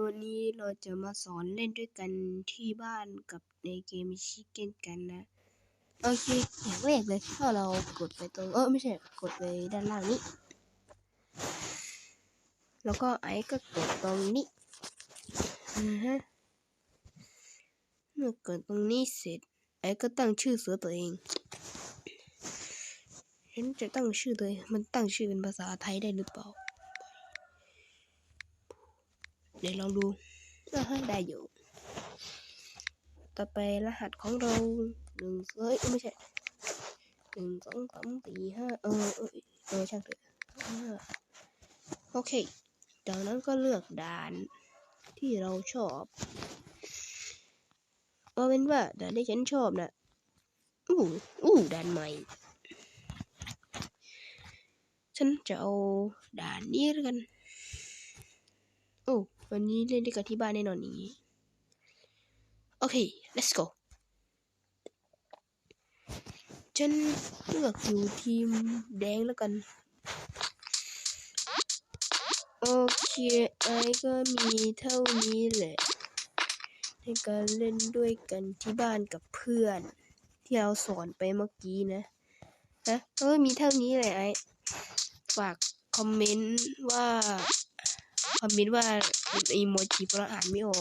วันนี้เราจะมาสอนเล่นด้วยกันที่บ้านกับในเกมชิคเก้นกันนะ โอเคอย่างแรกเลยถ้าเรากดไปตรงเออไม่ใช่กดไปด้านล่างนี้ แล้วก็ไอ้ก็กดตรงนี้อือฮะเมื่อกดตรงนี้เสร็จ ไอ้ก็ตั้งชื่อเสือตัวเองฉันจะตั้งชื่อตัวเองมันตั้งชื่อเป็นภาษาไทยได้หรือเปล่า เดี๋ยวลองดูอ่าฮะได้อยู่ ต่อไปรหัสของเราหนึ่งเอ้ยไม่ใช่หนึ่งสองสามสี่ห้าเออเออเออช่างเถอะโอเคจากนั้นก็เลือกด่านที่เราชอบเอาเป็นว่าด่านที่ฉันชอบนะอู้อู้ด่านใหม่ฉันจะเอาด่านนี้แล้วกัน โอ้วันนี้เล่นด้วยกันที่บ้านแน่นอนอย่างนี้ โอเค let's go ฉันเลือกอยู่ทีมแดงแล้วกัน โอเคไอก็มีเท่านี้แหละในการเล่นด้วยกันที่บ้านกับเพื่อน ที่เราสอนไปเมื่อกี้นะนะเออมีเท่านี้แหละไอฝากคอมเมนต์ว่า คอมเมนต์ว่าอีโมจิเพราะอ่านไม่ออก